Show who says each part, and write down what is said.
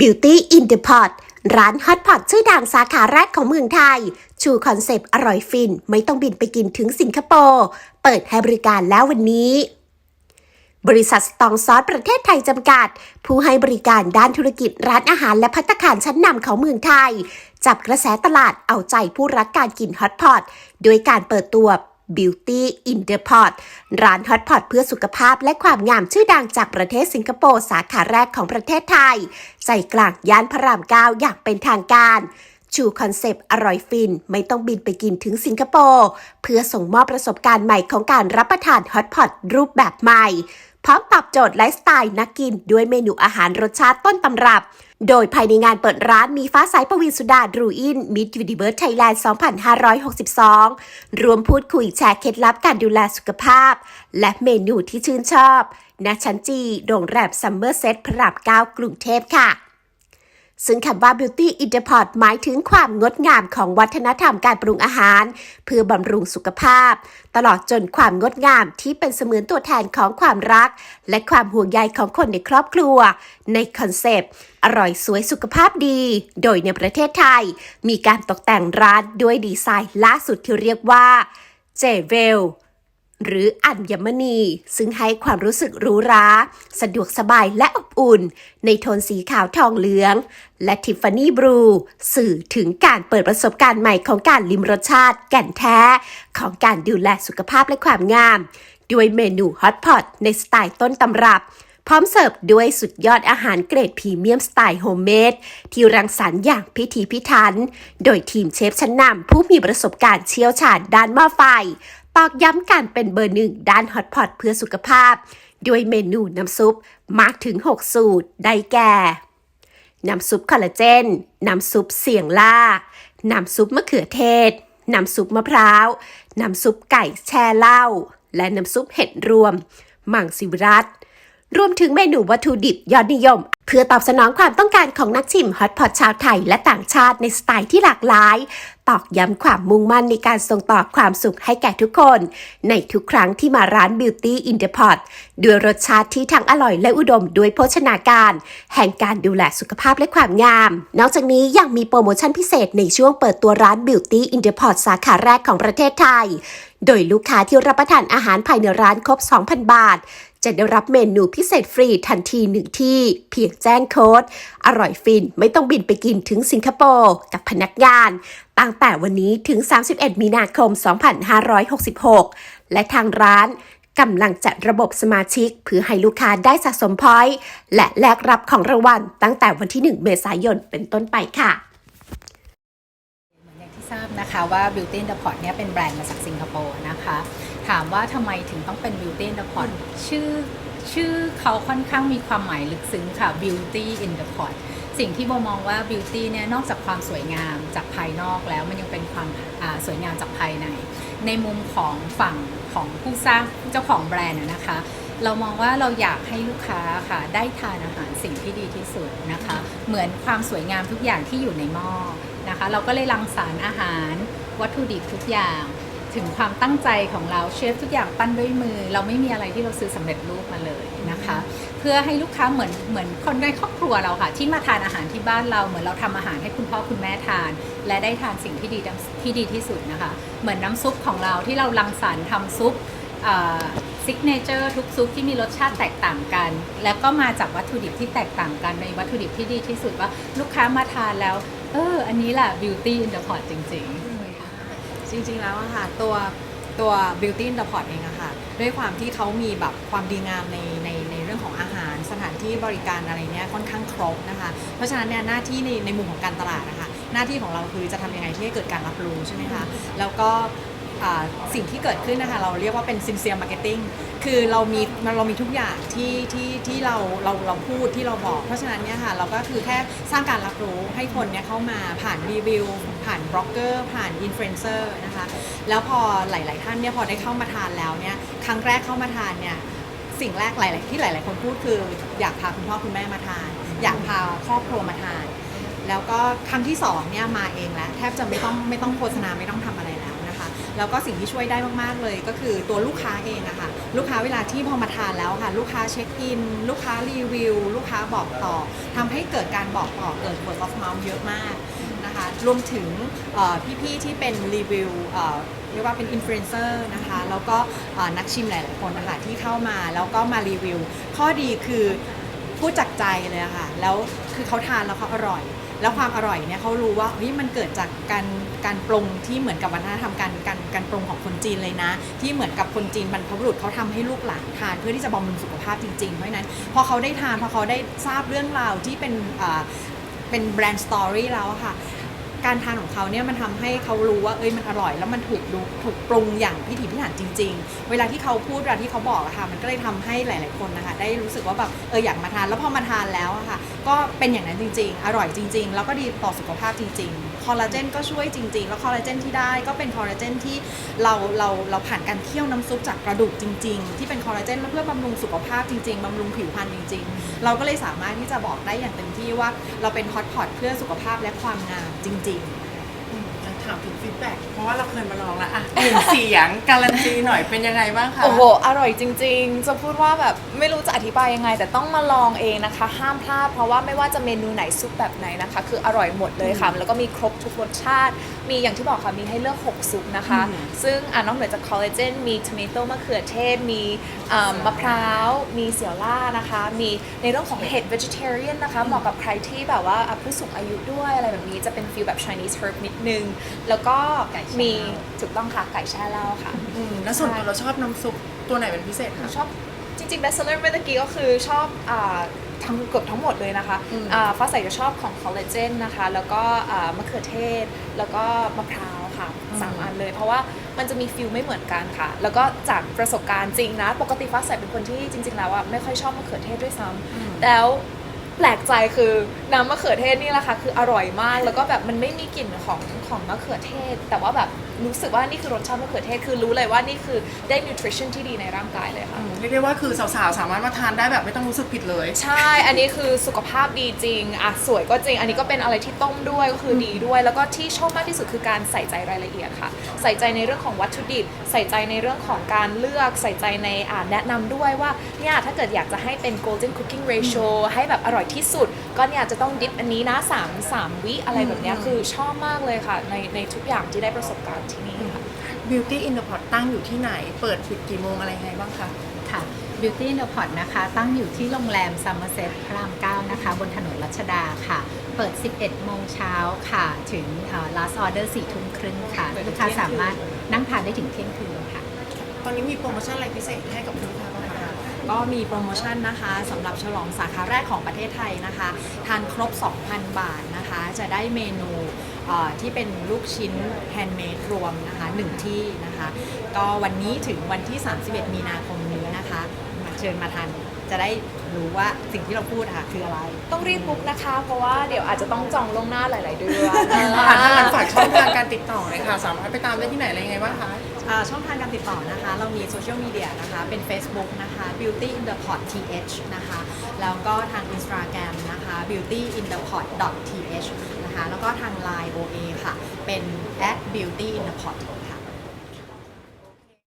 Speaker 1: Beauty in the Pot ร้านฮอตพอตชื่อดังสาขาแรกของเมืองไทย ชูคอนเซปต์อร่อยฟิน ไม่ต้องบินไปกินถึงสิงคโปร์ เปิดให้บริการแล้ววันนี้ บริษัทสตองซอสประเทศไทยจำกัด ผู้ให้บริการด้านธุรกิจร้านอาหารและพัตตาคารชั้นนำของเมืองไทย จับกระแสตลาดเอาใจผู้รักการกินฮอตพอตโดยการเปิดตัว Beauty in the Pot ร้านฮอตพอตเพื่อสุขภาพและความงามชื่อดังจากประเทศสิงคโปร์สาขาแรกของประเทศไทย ใจกลางย่านพระรามเก้าอย่างเป็นทางการชูคอนเซปต์อร่อยฟิน ไม่ต้องบินไปกินถึงสิงคโปร์เพื่อส่งมอบประสบการณ์ใหม่ของการรับประทานฮอตพอตรูปแบบใหม่ พร้อมตอบโจทย์ไลฟ์สไตล์นักกินด้วยเมนูอาหารรสชาติต้นตำรับ โดยภายในงานเปิดร้านมีฟ้าใสประวินสุดาดรูอินมิดยูนิเวิร์สไทยแลนด์ 2562 รวมพูดคุยแชร์เคล็ดลับการดูแลสุขภาพ และเมนูที่ชื่นชอบณชั้นจีโรงแรมซัมเมอร์เซตพระรามเก้ากรุงเทพค่ะ ซึ่งคำว่า Beauty in the Pot หมายถึงความงดงามของวัฒนธรรมการปรุงอาหาร เพื่อบำรุงสุขภาพ ตลอดจนความงดงามที่เป็นเสมือนตัวแทนของความรัก และความห่วงใยของคนในครอบครัว ในคอนเซปต์ อร่อยสวยสุขภาพดี โดยในประเทศไทย มีการตกแต่งร้านด้วยดีไซน์ล่าสุดที่เรียกว่าเจเวล หรืออัญมณี ซึ่งให้ความรู้สึกหรูหรา สะดวกสบายและอบอุ่น ในโทนสีขาวทองเหลือง และทิฟฟานี่บลูสื่อถึงการเปิดประสบการณ์ใหม่ของการลิมรสชาติแก่นแท้ ของการดูแลสุขภาพและความงาม ด้วยเมนูฮอตพอตในสไตล์ต้นตำรับพร้อมเสิร์ฟด้วยสุดยอดอาหารเกรดพรีเมียมสไตล์โฮมเมดที่รังสรรค์อย่างพิถีพิถัน โดยทีมเชฟชั้นนำผู้มีประสบการณ์เชี่ยวชาญด้านหม้อไฟ ตอกย้ำการเป็นเบอร์หนึ่งด้านฮอตพอตเพื่อสุขภาพ ด้วยเมนูน้ำซุปมากถึง 6 สูตร ได้แก่ น้ำซุปคอลลาเจน น้ำซุปเสี่ยงล่า น้ำซุปมะเขือเทศ น้ำซุปมะพร้าว น้ำซุปไก่แช่เหล้า และน้ำซุปเห็ดรวม มังสิวรัต รวมถึงเมนูวัตถุดิบยอดนิยม เพื่อตอบสนองความต้องการของนักชิมฮอตพอตชาวไทยและต่างชาติในสไตล์ที่หลากหลาย ตอกย้ำความมุ่งมั่นในการส่งต่อความสุขให้แก่ทุกคน ในทุกครั้งที่มาร้าน Beauty in the Pot ด้วยรสชาติที่ทั้งอร่อยและอุดมด้วยโภชนาการ แห่งการดูแลสุขภาพและความงาม นอกจากนี้ยังมีโปรโมชั่นพิเศษในช่วงเปิดตัวร้าน Beauty in the Pot สาขาแรกของประเทศไทย โดยลูกค้าที่รับประทานอาหารภายในร้านครบ 2,000 บาท จะได้รับเมนูพิเศษฟรีทันทีหนึ่งที่เพียงแจ้งโค้ด อร่อยฟินไม่ต้องบินไปกินถึงสิงคโปร์กับพนักงาน ตั้งแต่วันนี้ถึง 31 มีนาคม 2566 และทางร้านกำลังจัดระบบสมาชิกเพื่อให้ลูกค้าได้สะสมพอยต์และแลกรับของรางวัลตั้งแต่วันที่ 1 เมษายนเป็นต้นไปค่ะ
Speaker 2: อย่างที่ทราบนะคะว่า Beauty in the Pot เนี่ยเป็นแบรนด์มาจากสิงคโปร์นะคะ ถามว่าทำไมถึงต้องเป็น Beauty in the Pot ชื่อชื่อเขาค่อนข้างมีความหมายลึกซึ้งค่ะ Beauty in the Pot สิ่งที่โบมองว่า Beauty เนี่ยนอกจากความสวยงามจากภายนอกแล้วมันยังเป็นความสวยงามจากภายใน ในมุมของฝั่งของผู้สร้างเจ้าของแบรนด์นะคะ เรามองว่าเราอยากให้ลูกค้าค่ะได้ทานอาหารสิ่งที่ดีที่สุดนะคะ เหมือนความสวยงามทุกอย่างที่อยู่ในหม้อนะคะ เราก็เลยรังสรรค์อาหารวัตถุดิบทุกอย่าง ถึงความตั้งใจของเราเชฟทุกอย่างปั้นด้วยมือ เราไม่มีอะไรที่เราซื้อสำเร็จรูปมาเลยนะคะ เพื่อให้ลูกค้าเหมือนเหมือนคนในครอบครัวเราค่ะ ที่มาทานอาหารที่บ้านเราเหมือนเราทำอาหารให้คุณพ่อคุณแม่ทาน และได้ทานสิ่งที่ดีที่ดีที่สุดนะคะ เหมือนน้ำซุปของเราที่เรารังสรรค์ทำซุปซิกเนเจอร์ทุกซุปที่มีรสชาติแตกต่างกัน แล้วก็มาจากวัตถุดิบที่แตกต่างกันในวัตถุดิบที่ดีที่สุดว่าลูกค้ามาทานแล้ว เออ อันนี้แหละ beauty in the pot จริง ๆ
Speaker 3: จริงๆแล้วอะค่ะตัวตัว Beauty in the Pot เองอะค่ะด้วยความที่เขามีแบบความดีงามในในในเรื่องของอาหารสถานที่บริการอะไรเนี้ยค่อนข้างครบนะคะ เพราะฉะนั้นเนี่ยหน้าที่ในในมุมของการตลาดนะคะหน้าที่ของเราคือจะทำยังไงที่ให้เกิดการรับรู้ใช่ไหมคะแล้วก็ อ่าสิ่งที่เกิดขึ้นนะคะเราเรียกว่าเป็น sincere marketing คือเรามีเรามีทุกอย่างที่ที่ที่เราเราเราพูดที่เราบอก เพราะฉะนั้นเนี่ยค่ะเราก็คือแค่สร้างการรับรู้ให้คนเนี่ยเข้ามาผ่านรีวิวผ่านบล็อกเกอร์ผ่านอินฟลูเอนเซอร์นะคะแล้วพอหลาย ๆ ท่านเนี่ยพอได้เข้ามาทานแล้วเนี่ยครั้งแรกเข้ามาทานเนี่ยสิ่งแรกหลาย ๆ ที่หลาย ๆ คนพูดคืออยากพาคุณพ่อคุณแม่มาทาน อยากพาครอบครัวมาทาน แล้วก็ครั้งที่สองเนี่ยมาเองแล้วแทบจะไม่ต้องไม่ต้องโฆษณาไม่ต้องทำอะไร แล้วก็สิ่งที่ช่วยได้มากๆเลย ก็คือตัวลูกค้าเองอะค่ะลูกค้าเวลาที่พอมาทานแล้วค่ะ ลูกค้าเช็คอิน ลูกค้ารีวิว ลูกค้าบอกต่อทำให้เกิดการบอกต่อเกิด word of mouth เยอะมากนะคะรวมถึงพี่ๆที่เป็นรีวิวเรียกว่าเป็นอินฟลูเอนเซอร์นะคะ แล้วก็นักชิมหลาย ๆ คนนะคะที่เข้ามาแล้วก็มารีวิว ข้อดีคือพูดจากใจเลยะค่ะ แล้วคือเขาทานแล้วเขาอร่อย แล้วความอร่อยเนี่ยเขารู้ว่าเฮ้ยมันเกิดจากการการปรุงที่เหมือนกับวัฒนธรรมการการการปรุงของคนจีนเลยนะ ที่เหมือนกับคนจีนบรรพบุรุษเขาทำให้ลูกหลานทาน เพื่อที่จะบำรุงสุขภาพจริงๆ เพราะนั้นพอเขาได้ทานพอเขาได้ทราบเรื่องราวที่เป็นอ่าเป็นแบรนด์สตอรี่แล้วค่ะ การทานของเขาเนี่ยมันทำให้เขารู้ว่าเอ้ยมันอร่อย แล้วมันถูกดูถูกปรุงอย่างพิถีพิถันจริง ๆ เวลาที่เขาพูดเวลาที่เขาบอกอะค่ะ มันก็เลยทำให้หลาย ๆคนนะคะ ได้รู้สึกว่าแบบเอออยากมาทานแล้วพอมาทานแล้วอะค่ะ ก็เป็นอย่างนั้นจริง ๆ อร่อยจริง ๆ แล้วก็ดีต่อสุขภาพจริง ๆ อลลาเจนก็ช่วยจริง ๆ แล้วคอลลาเจนที่ได้ก็เป็นคอลลาเจนที่เราเราเราผ่านการเคี่ยวน้ำซุปจากกระดูกจริง ๆ ที่เป็นคอลลาเจนเพื่อบำรุงสุขภาพจริง ๆบำรุงผิวพรรณจริง ๆ เราก็เลยสามารถที่จะบอกได้อย่างเต็มที่ว่าเราเป็นฮอตพอตเพื่อสุขภาพและความงามจริง ๆา
Speaker 4: มถึงฟีดแบ็กเพราะว่าเราเคยมาลองแล้วอะหนึ่งเสียงการันตีหน่อยเป็นยังไงบ้างคะ
Speaker 5: โอ้โห อร่อยจริง ๆ จะพูดว่าแบบไม่รู้จะอธิบายยังไง แต่ต้องมาลองเองนะคะ ห้ามพลาด เพราะว่าไม่ว่าจะเมนูไหนซุปแบบไหนนะคะ คืออร่อยหมดเลยค่ะ แล้วก็มีครบทุกรสชาติ มีอย่างที่บอกค่ะ มีให้เลือก 6 ซุปนะคะ
Speaker 4: อืม
Speaker 5: ซึ่งอะนอกเหนือจากคอลลาเจน มีท o เมโตมะเขือเทศ มีอ่ามะพร้าว มีเสี่ยวล่านะคะ มีในเรื่องของเห็ด vegetarian นะคะ เหมาะกับใครที่แบบว่าอะผู้สูงอายุด้วยอะไรแบบนี้ จะเป็นฟีลแบบ Chinese herb นิดนึงแล้วก็
Speaker 2: ไก่แช่
Speaker 5: มี
Speaker 2: เหล้า
Speaker 5: ถูกต้องค่ะไก่แช่เหล้าค่ะ
Speaker 4: อืมแล้วส่วนตัวเราชอบน้ำซุปตัวไหนเป็นพิเศษคะ
Speaker 5: ชอบจริงๆ best seller เมื่อกี้ก็คือชอบอาทั้งเกือบทั้งหมดเลยนะคะ
Speaker 4: อืม
Speaker 5: อ่าฟ้าใสจะชอบของคอลลาเจนนะคะ แล้วก็อ่ามะเขือเทศ แล้วก็มะพร้าวค่ะสามอันเลย เพราะว่ามันจะมีฟิลไม่เหมือนกันค่ะ แล้วก็จากประสบการณ์จริงนะ ปกติฟ้าใสเป็นคนที่จริง ๆ แล้วอะไม่ค่อยชอบมะเขือเทศด้วยซ้ำ แล้ว แปลกใจคือน้ำมะเขือเทศนี่แหละค่ะคืออร่อยมาก แล้วก็แบบมันไม่มีกลิ่นของของมะเขือเทศ แต่ว่าแบบรู้สึกว่านี่คือรสชาติมะเขือเทศคือรู้เลยว่านี่คือได้ nutrition ที่ดีในร่างกายเลยค่ะ
Speaker 4: อืมเรียกได้ว่าคือสาวๆ สามารถมาทานได้แบบไม่ต้องรู้สึกผิดเลย
Speaker 5: ใช่ อันนี้คือสุขภาพดีจริงอะสวยก็จริง อันนี้ก็เป็นอะไรที่ต้มด้วยก็คือดีด้วย แล้วก็ที่ชอบมากที่สุดคือการใส่ใจรายละเอียดค่ะ ใส่ใจในเรื่องของวัตถุดิบ ใส่ใจในเรื่องของการเลือก ใส่ใจในอ่าแนะนำด้วยว่าเนี่ยถ้าเกิดอยากจะให้เป็น golden cooking ratio ให้แบบอร่อยที่สุด ก็เนี่ยจะต้องดิฟอันนี้นะ3 3วิอะไรแบบเนี้ยคือชอบมากเลยค่ะ ในในทุกอย่างที่ได้ประสบการณ์ที่นี่ค่ะ
Speaker 4: Beauty in the Pot ตั้งอยู่ที่ไหน เปิดปิดกี่โมงอะไรยังไงบ้างคะ
Speaker 2: ค่ะ Beauty in the Pot นะคะ ตั้งอยู่ที่โรงแรม Somerset พระราม 9 นะคะ บนถนนรัชดาค่ะ เปิด 11 โมงเช้าค่ะ ถึงเอ่อ last order 4ทุ่มครึ่งค่ะ
Speaker 4: เปิดถึ
Speaker 2: ลู
Speaker 4: ง
Speaker 2: กค้า
Speaker 4: เที่ยงคืน
Speaker 2: สามารถนั่งทานได้ถึงเที่ยงคืนค่ะ
Speaker 4: ตอนนี้มีโปรโมชั่นอะไรพิเศษให้กับคุณลูกค้าบ้างคะ
Speaker 3: ก็มีโปรโมชั่นนะคะสำหรับฉลองสาขาแรกของประเทศไทยนะคะ ทานครบ 2,000 บาทนะคะ จะได้เมนูเอ่อที่เป็นลูกชิ้นแฮนด์เมดรวมนะคะหนึ่งที่นะคะ ก็วันนี้ถึงวันที่ 31 มีนาคมนี้นะคะมาเชิญมาทานจะได้รู้ว่าสิ่งที่เราพูดอะค่ะคืออะไร
Speaker 5: ต้องรีบบุ๊กนะคะ เพราะว่าเดี๋ยวอาจจะต้องจองล่วงหน้าหลาย ๆ เดือน
Speaker 4: อ่าถ้างั้นฝากช่องทางการติดต่อเลยค่ะ สามารถไปตามได้ที่ไหนอะไรยังไงบ้างคะ
Speaker 3: อ่า ช่องทางการติดต่อนะคะ เรามีโซเชียลมีเดียนะคะ เป็น Facebook นะคะ beauty in the pot th นะคะ แล้วก็ทาง Instagram นะคะ beauty in the pot th นะคะ แล้วก็ทาง Line OA ค่ะ เป็น at beauty in the pot